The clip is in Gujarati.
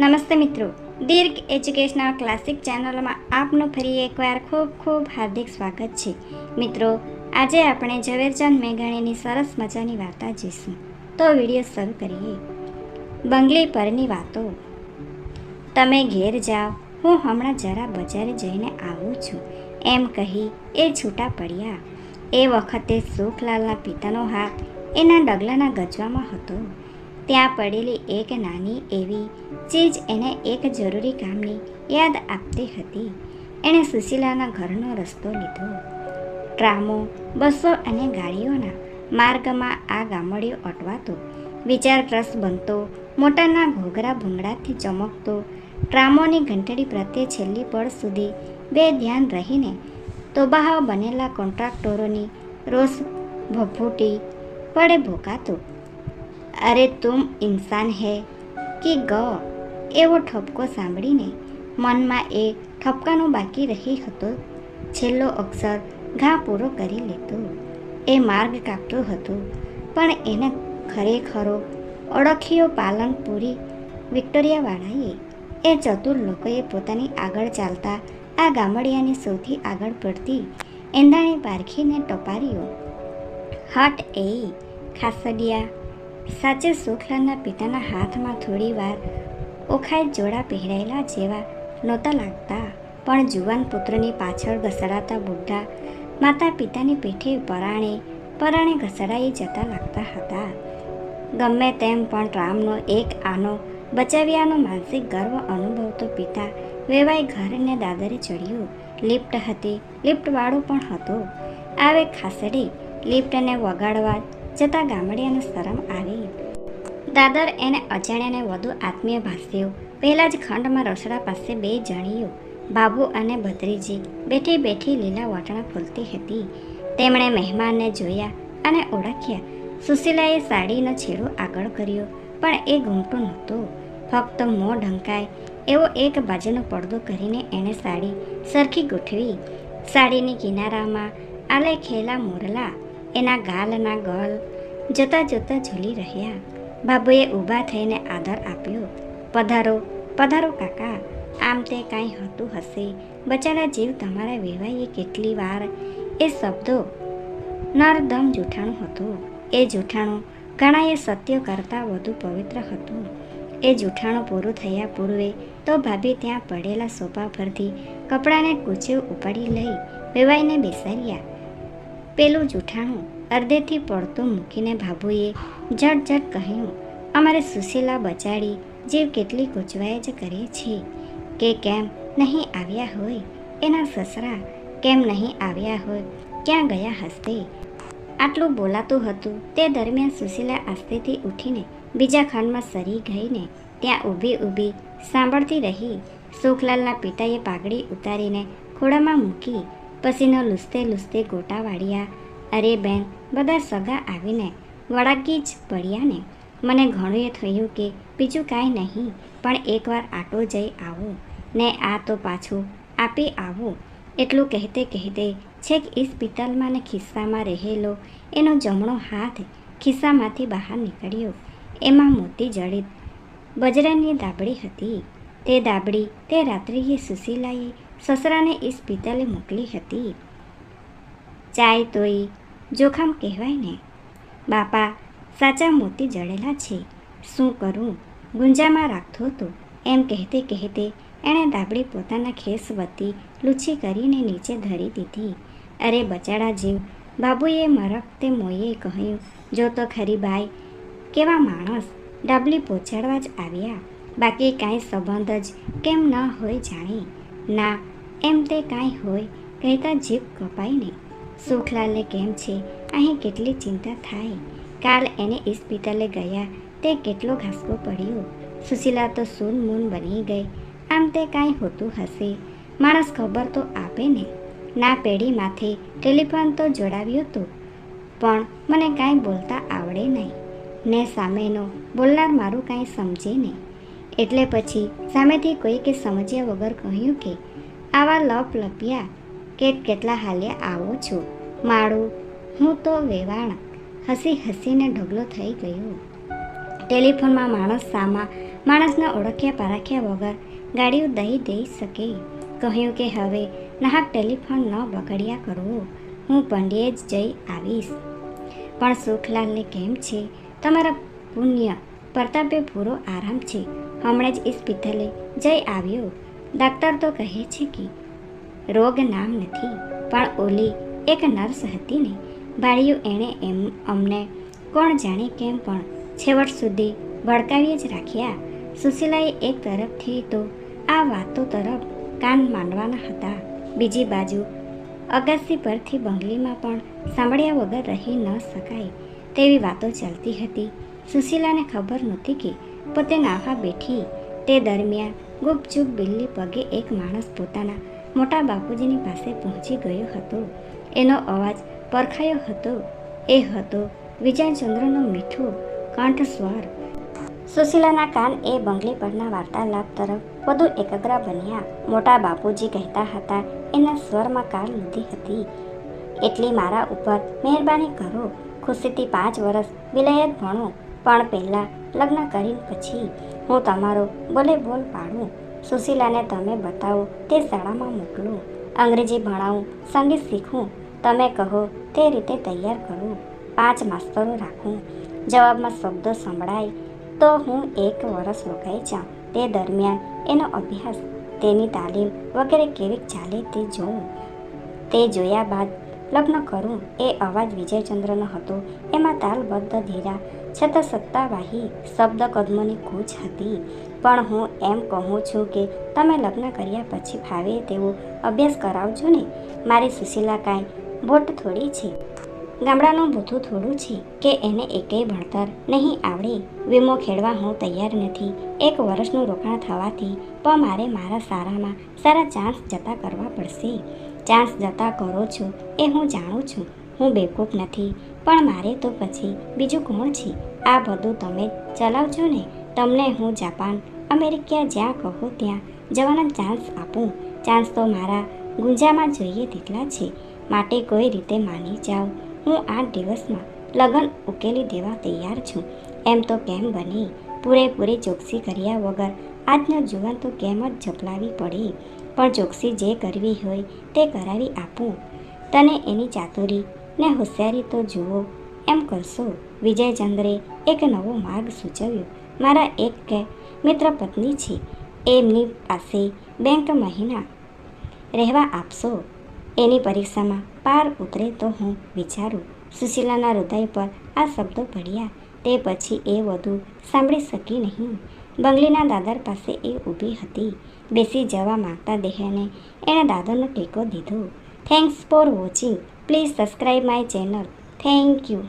નમસ્તે મિત્રો. દીર્ઘ એજ્યુકેશનલ ક્લાસિક ચેનલમાં આપનું ફરી એકવાર ખૂબ ખૂબ હાર્દિક સ્વાગત છે. મિત્રો, આજે આપણે ઝવેરચંદ મેઘાણીની સરસ મજાની વાર્તા જોઈશું. તો વીડિયો શરૂ કરીએ. બંગલી પરની વાતો. તમે ઘેર જાઓ, હું હમણાં જરા બજારે જઈને આવું છું. એમ કહી એ છૂટા પડ્યા. એ વખતે સુખલાલના પિતાનો હાથ એના ડગલાના ગજવામાં હતો. ત્યાં પડેલી એક નાની એવી ચીજ એને એક જરૂરી કામની યાદ આપતી હતી. એણે સુશીલાના ઘરનો રસ્તો લીધો. ટ્રામો, બસો અને ગાડીઓના માર્ગમાં આ ગામડીઓ અટવાતો વિચારગ્રસ્ત બનતો, મોટાના ઘોઘરા ભૂંગળાથી ચમકતો, ટ્રામોની ઘંટડી પ્રત્યે છેલ્લી પળ સુધી બે ધ્યાન રહીને તોબાહ બનેલા કોન્ટ્રાક્ટરોની રોષ, ભભૂટી પડે ભોકાતો. અરે તુમ ઇન્સાન હે કે ગ? એવો ઠપકો સાંભળીને મનમાં એ ઠપકાનો બાકી રહી હતો. છેલ્લો અક્ષર ઘા પૂરો કરી લેતો. એ માર્ગ કાપતો હતો. પણ એને ખરેખરો ઓળખ્યો પાલનપુરી વિક્ટોરિયાવાળાએ એ ચતુર લોકોએ પોતાની આગળ ચાલતા આ ગામડિયાની સૌથી આગળ પડતી એંધાણી પારખીને ટપાર્યો હટ એ ખાસડિયા સાચે સુખલાલના પિતાના હાથમાં થોડી વાર ઓખાઈ જોડા પહેરાયેલા જેવા નહોતા લાગતા. પણ જુવાન પુત્રની પાછળ ઘસડાતા બુઢા માતા પિતાની પીઠે પરાણે પરાણે ઘસડાઈ જતા લાગતા હતા. ગમે તેમ પણ રામનો એક આનો બચાવ્યાનો માનસિક ગર્વ અનુભવતો પિતા વેવાઈ ઘરને દાદરે ચડ્યો. લિફ્ટ હતી, લિફ્ટવાળો પણ હતો. આવે ખાસડી, લિફ્ટને વગાડવા જતા ગામડિયાને શરમ આવી. દાદર એને અજાણ્યાને વધુ આત્મીય ભાસ્યો પહેલાં જ ખંડમાં રસોડા પાસે બે જણીઓ, બાબુ અને ભદ્રીજી બેઠી બેઠી લીલા વટણા ફૂલતી હતી. તેમણે મહેમાનને જોયા અને ઓળખ્યા. સુશીલાએ સાડીનો છેડો આગળ કર્યો, પણ એ ઘૂમતો નહોતો. ફક્ત મોં ઢંકાય એવો એક બાજુનો પડદો કરીને એણે સાડી સરખી ગોઠવી. સાડીની કિનારામાં આલેખેલા મોરલા, એના ગાલના ગલ જોતા જોતા ઝૂલી રહ્યા. બાબુએ ઊભા થઈને આદર આપ્યો. પધારો પધારો કાકા. આમ તે કાંઈ હતું હશે. બચારા જીવ તમારા વેવાઈએ કેટલી વાર એ શબ્દો નરદમ જૂઠાણું હતું. એ જૂઠાણું ઘણાએ સત્ય કરતાં વધુ પવિત્ર હતું. એ જૂઠાણું પૂરું થયા પૂર્વે તો ભાભી ત્યાં પડેલા સોફા પરથી કપડાને કૂચે ઉપાડી લઈ વેવાઈને બેસાડ્યા. પેલું જૂઠાણું અર્ધેથી પડતું મૂકીને ભાભુએ ઝટ ઝટ કહ્યું, અમારે સુશીલા બચાડી જીવ કેટલી ગૂંચવાય જ કરે છે. કે કેમ નહીં આવ્યા હોય? એના સસરા કેમ નહીં આવ્યા હોય? ક્યાં ગયા હસ્તે આટલું બોલાતું હતું. તે દરમિયાન સુશીલા આસ્તેથી ઉઠીને બીજા ખંડમાં સરી ગઈને ત્યાં ઊભી ઊભી સાંભળતી રહી. સુખલાલના પિતાએ પાઘડી ઉતારીને ખોડામાં મૂકી, પસીનો લૂસતે લૂસતે ગોટા વાળ્યા અરે બેન બધા સગા આવીને વળાકી જ પડ્યા ને. મને ઘણું એ થયું કે બીજું કાંઈ નહીં, પણ એકવાર આટો જઈ આવું ને આ તો પાછું આપી આવું. એટલું કહેતે કહેતે છેક ઇસ્પિટલમાં ને ખિસ્સામાં રહેલો એનો જમણો હાથ ખિસ્સામાંથી બહાર નીકળ્યો. એમાં મોતી જડિત બજરાની દાબડી હતી. તે દાબડી તે રાત્રિએ સુશીલાએ સસરાને ઇસ્પિતલે મોકલી હતી. ચાય તોય જોખમ કહેવાય ને બાપા, સાચા મોતી જડેલા છે. શું કરું? ગુંજામાં રાખતો હતો. એમ કહેતે કહેતે એણે દાબડી પોતાના ખેસ વતી લૂછી કરીને નીચે ધરી દીધી. અરે બચાડા જીવ, બાબુએ મરકતે મોયે કહ્યું, જો તો ખરી બાઈ, કેવા માણસ? ડાબલી પહોંચાડવા જ આવ્યા. બાકી કાંઈ સંબંધ જ કેમ ન હોય જાણે. ના, એમ તે કાંઈ હોય, કહેતા જીભ કપાય ને સુખલાલને કેમ છે? અહીં કેટલી ચિંતા થાય. કાલ એને ઇસ્પિતલે ગયા. તે કેટલો ઘાસકો પડ્યો. સુશીલા તો સૂન મૂન બની ગઈ. આમ તે કાંઈ હોતું હશે? માણસ ખબર તો આપે ને. ના પેઢી માથે ટેલિફોન તો જોડાવ્યો હતો પણ મને કાંઈ બોલતા આવડે નહીં. ને સામેનો બોલનાર મારું કાંઈ સમજે નહીં એટલે પછી સામેથી કોઈકે સમજ્યા વગર કહ્યું કે, આવા લપ લપ્યા. કે કેટલા હાલ્યા આવો છો. માળું હું તો વેવાણ હસી હસીને ઢગલો થઈ ગયો. ટેલિફોનમાં માણસ સામા, માણસને ઓળખ્યા પારખ્યા વગર ગાડીઓ દઈ દઈ શકે. કહ્યું કે હવે નાહક ટેલિફોન ન બગડ્યા કરવો, હું પંડ્યે જ જઈ આવીશ. પણ સુખલાલને કેમ છે? તમારા પુણ્ય પ્રતાપે પૂરો આરામ છે. હમણાં જ ઇસ્પિતલે જઈ આવ્યો. ડાક્ટર તો કહે છે કે રોગ નામ નથી, પણ ઓલી એક નર્સ હતી ને, બાળિયું એણે એમ, અમને કોણ જાણે કેમ પણ છેવટ સુધી ભડકાવી જ રાખ્યા. સુશીલાએ એક તરફથી તો આ વાતો તરફ કાન માંડવાના હતા. બીજી બાજુ અગાસી પરથી બંગલીમાં પણ સાંભળ્યા વગર રહી ન શકાય તેવી વાતો ચાલતી હતી. સુશીલાને ખબર નહોતી કે પોતે નાહવા બેઠી. તે દરમિયાન ગુપચુપ બિલ્લી પગે એક માણસ પોતાના મોટા બાપુજીની પાસે પહોંચી ગયો હતો. એનો અવાજ પરખાયો હતો. એ હતો વિજયચંદ્રનો મીઠો કંઠસ્વર સુશીલાના કાન એ બંગલી પરના વાર્તાલાપ તરફ વધુ એકાગ્ર બન્યા. મોટા બાપુજી કહેતા હતા, એના સ્વરમાં કાર લીધી હતી. એટલી મારા ઉપર મહેરબાની કરો. ખુશીથી પાંચ વર્ષ વિલાયત ભણો. પણ પહેલાં લગ્ન કરીને પછી હું તમારો બોલે બોલ પાડું. સુશીલાને તમે બતાવો, તે શાળામાં મોકલું. અંગ્રેજી ભણાવું, સંગીત શીખું તમે કહો, તે રીતે તૈયાર કરું. પાંચ માસ્તરો રાખું. જવાબમાં શબ્દો સંભળાય, તો હું એક વર્ષ રોકાઈ જાઉં. તે દરમિયાન એનો અભ્યાસ, તેની તાલીમ વગેરે કેવી ચાલે તે જોઉં. તે જોયા બાદ લગ્ન કરું. એ અવાજ વિજયચંદ્રનો હતો. એમાં તાલબદ્ધ ધીરા, છતાં સત્તાવાહી શબ્દ કદમોની કૂચ હતી. પણ હું એમ કહું છું કે તમે લગ્ન કર્યા પછી ભાવે તેવો અભ્યાસ કરાવજો ને. મારી સુશીલા કાંઈ બોટ થોડી છે. ગામડાનું બધું થોડું છે કે એને એકેય ભણતર નહીં આવડે. વીમો ખેડવા હું તૈયાર નથી. એક વર્ષનું રોકાણ થવાથી પણ મારે મારા સારામાં સારા ચાન્સ જતા કરવા પડશે. ચાન્સ જતા કરો છો એ હું જાણું છું. હું બેવકૂફ નથી. પણ મારે તો પછી બીજું કોણ છે? આ બધું તમે ચલાવજો ને. તમને હું જાપાન, અમેરિકા જ્યાં કહો ત્યાં જવાનો ચાન્સ આપું. ચાન્સ તો મારા ગુંજામાં જોઈએ તેટલા છે. માટે કોઈ રીતે માની જાઓ. હું આઠ દિવસમાં લગ્ન ઉકેલી દેવા તૈયાર છું. એમ તો કેમ બને? પૂરેપૂરી ચોકસી કર્યા વગર આજનો જુવાન તો કેમ જ ઝપલાવી પડે? પણ ચોકસી જે કરવી હોય તે કરાવી આપું. તને એની ચાતુરી ને હોશિયારી તો જુઓ. એમ કરશો. વિજયચંદ્રે એક નવો માર્ગ સૂચવ્યો. મારા એક મિત્ર પત્ની છે. એમની પાસે બેંક મહિના રહેવા આપશો. એની પરીક્ષામાં પાર ઉતરે તો હું વિચારું. સુશીલાના હૃદય પર આ શબ્દો પડ્યા. તે પછી એ વધુ સાંભળી શકી નહીં. બંગલીના દાદર પાસે એ ઊભી હતી. બેસી જવા માગતા દેહને એણે દાદરનો ટેકો દીધો. Thanks for watching please subscribe my channel thank you